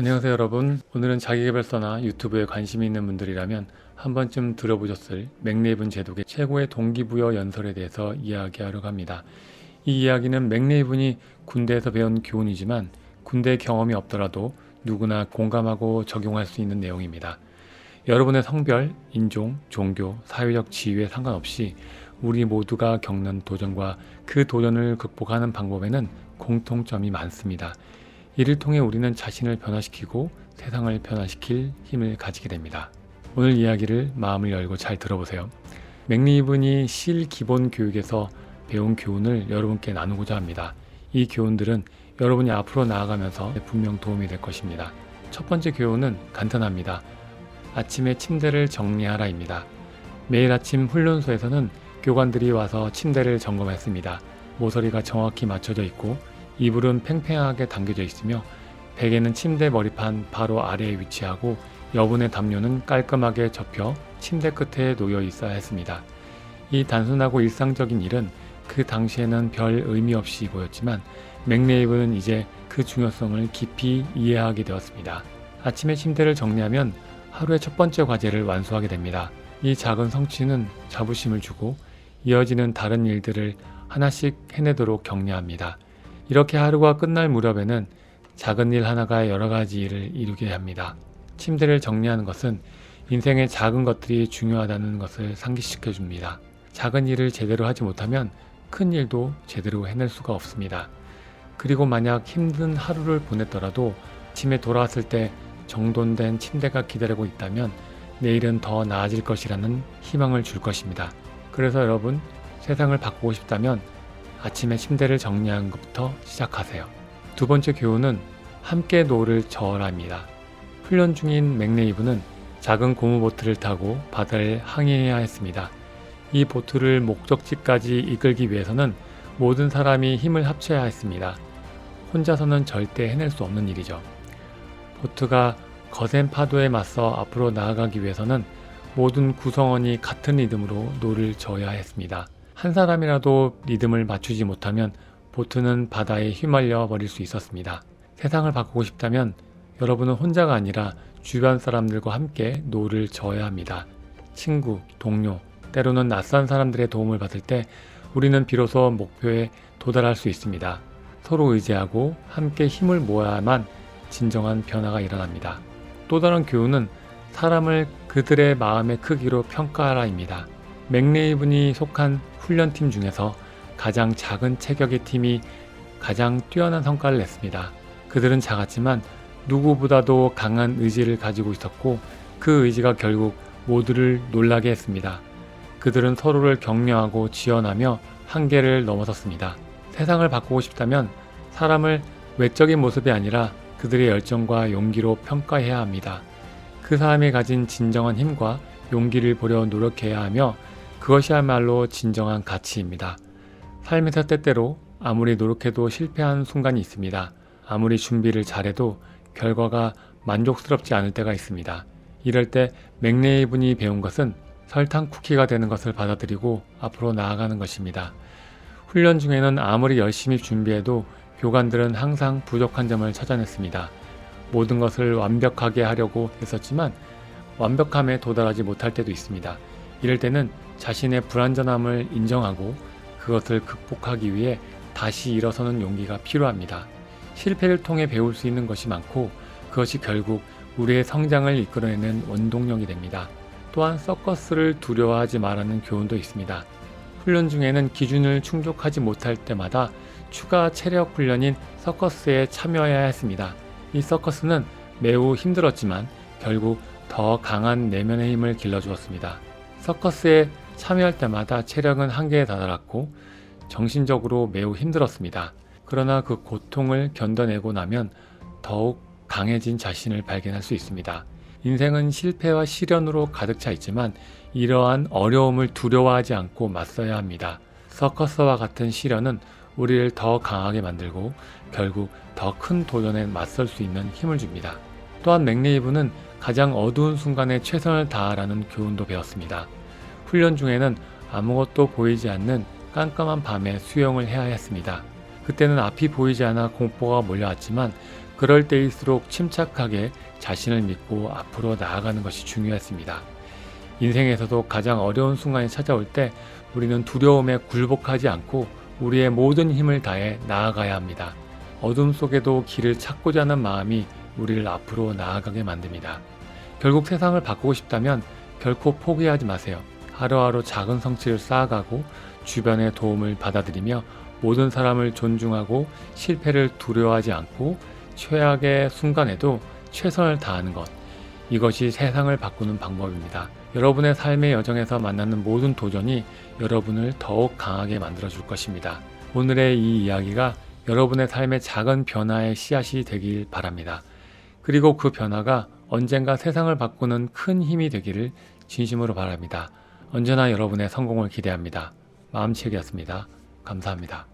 안녕하세요 여러분 오늘은 자기계발서나 유튜브에 관심이 있는 분들이라면 한 번쯤 들어보셨을 맥레이븐 제독의 최고의 동기부여 연설에 대해서 이야기하려고 합니다. 이 이야기는 맥레이븐이 군대에서 배운 교훈이지만 군대 경험이 없더라도 누구나 공감하고 적용할 수 있는 내용입니다. 여러분의 성별, 인종, 종교, 사회적 지위에 상관없이 우리 모두가 겪는 도전과 그 도전을 극복하는 방법에는 공통점이 많습니다. 이를 통해 우리는 자신을 변화시키고 세상을 변화시킬 힘을 가지게 됩니다. 오늘 이야기를 마음을 열고 잘 들어보세요. 맥리븐이 실 기본 교육에서 배운 교훈을 여러분께 나누고자 합니다. 이 교훈들은 여러분이 앞으로 나아가면서 분명 도움이 될 것입니다. 첫 번째 교훈은 간단합니다. 아침에 침대를 정리하라입니다. 매일 아침 훈련소에서는 교관들이 와서 침대를 점검했습니다. 모서리가 정확히 맞춰져 있고 이불은 팽팽하게 당겨져 있으며 베개는 침대 머리판 바로 아래에 위치하고 여분의 담요는 깔끔하게 접혀 침대 끝에 놓여 있어야 했습니다. 이 단순하고 일상적인 일은 그 당시에는 별 의미 없이 보였지만 맥레이브는 이제 그 중요성을 깊이 이해하게 되었습니다. 아침에 침대를 정리하면 하루의 첫 번째 과제를 완수하게 됩니다. 이 작은 성취는 자부심을 주고 이어지는 다른 일들을 하나씩 해내도록 격려합니다. 이렇게 하루가 끝날 무렵에는 작은 일 하나가 여러 가지 일을 이루게 합니다. 침대를 정리하는 것은 인생의 작은 것들이 중요하다는 것을 상기시켜 줍니다. 작은 일을 제대로 하지 못하면 큰 일도 제대로 해낼 수가 없습니다. 그리고 만약 힘든 하루를 보냈더라도 집에 돌아왔을 때 정돈된 침대가 기다리고 있다면 내일은 더 나아질 것이라는 희망을 줄 것입니다. 그래서 여러분, 세상을 바꾸고 싶다면 아침에 침대를 정리하는 것부터 시작하세요. 두 번째 교훈은 함께 노를 저어라입니다. 훈련 중인 맥레이브는 작은 고무 보트를 타고 바다를 항해해야 했습니다. 이 보트를 목적지까지 이끌기 위해서는 모든 사람이 힘을 합쳐야 했습니다. 혼자서는 절대 해낼 수 없는 일이죠. 보트가 거센 파도에 맞서 앞으로 나아가기 위해서는 모든 구성원이 같은 리듬으로 노를 저어야 했습니다. 한 사람이라도 리듬을 맞추지 못하면 보트는 바다에 휘말려 버릴 수 있었습니다. 세상을 바꾸고 싶다면 여러분은 혼자가 아니라 주변 사람들과 함께 노를 저어야 합니다. 친구, 동료, 때로는 낯선 사람들의 도움을 받을 때 우리는 비로소 목표에 도달할 수 있습니다. 서로 의지하고 함께 힘을 모아야만 진정한 변화가 일어납니다. 또 다른 교훈은 사람을 그들의 마음의 크기로 평가하라입니다. 맥레이븐이 속한 훈련팀 중에서 가장 작은 체격의 팀이 가장 뛰어난 성과를 냈습니다. 그들은 작았지만 누구보다도 강한 의지를 가지고 있었고 그 의지가 결국 모두를 놀라게 했습니다. 그들은 서로를 격려하고 지원하며 한계를 넘어섰습니다. 세상을 바꾸고 싶다면 사람을 외적인 모습이 아니라 그들의 열정과 용기로 평가해야 합니다. 그 사람이 가진 진정한 힘과 용기를 보려 노력해야 하며 그것이야말로 진정한 가치입니다. 삶에서 때때로 아무리 노력해도 실패한 순간이 있습니다. 아무리 준비를 잘해도 결과가 만족스럽지 않을 때가 있습니다. 이럴 때 맥레이븐이 배운 것은 설탕 쿠키가 되는 것을 받아들이고 앞으로 나아가는 것입니다. 훈련 중에는 아무리 열심히 준비해도 교관들은 항상 부족한 점을 찾아냈습니다. 모든 것을 완벽하게 하려고 했었지만 완벽함에 도달하지 못할 때도 있습니다. 이럴 때는 자신의 불완전함을 인정하고 그것을 극복하기 위해 다시 일어서는 용기가 필요합니다. 실패를 통해 배울 수 있는 것이 많고 그것이 결국 우리의 성장을 이끌어내는 원동력이 됩니다. 또한 서커스를 두려워하지 말라는 교훈도 있습니다. 훈련 중에는 기준을 충족하지 못할 때마다 추가 체력 훈련인 서커스에 참여해야 했습니다. 이 서커스는 매우 힘들었지만 결국 더 강한 내면의 힘을 길러주었습니다. 서커스에 참여할 때마다 체력은 한계에 다다랐고 정신적으로 매우 힘들었습니다. 그러나 그 고통을 견뎌내고 나면 더욱 강해진 자신을 발견할 수 있습니다. 인생은 실패와 시련으로 가득 차 있지만 이러한 어려움을 두려워하지 않고 맞서야 합니다. 서커스와 같은 시련은 우리를 더 강하게 만들고 결국 더 큰 도전에 맞설 수 있는 힘을 줍니다. 또한 맥레이브는 가장 어두운 순간에 최선을 다하라는 교훈도 배웠습니다. 훈련 중에는 아무것도 보이지 않는 깜깜한 밤에 수영을 해야 했습니다. 그때는 앞이 보이지 않아 공포가 몰려왔지만 그럴 때일수록 침착하게 자신을 믿고 앞으로 나아가는 것이 중요했습니다. 인생에서도 가장 어려운 순간이 찾아올 때 우리는 두려움에 굴복하지 않고 우리의 모든 힘을 다해 나아가야 합니다. 어둠 속에도 길을 찾고자 하는 마음이 우리를 앞으로 나아가게 만듭니다. 결국 세상을 바꾸고 싶다면 결코 포기하지 마세요. 하루하루 작은 성취를 쌓아가고 주변의 도움을 받아들이며 모든 사람을 존중하고 실패를 두려워하지 않고 최악의 순간에도 최선을 다하는 것. 이것이 세상을 바꾸는 방법입니다. 여러분의 삶의 여정에서 만나는 모든 도전이 여러분을 더욱 강하게 만들어 줄 것입니다. 오늘의 이 이야기가 여러분의 삶의 작은 변화의 씨앗이 되길 바랍니다. 그리고 그 변화가 언젠가 세상을 바꾸는 큰 힘이 되기를 진심으로 바랍니다. 언제나 여러분의 성공을 기대합니다. 마음책이었습니다. 감사합니다.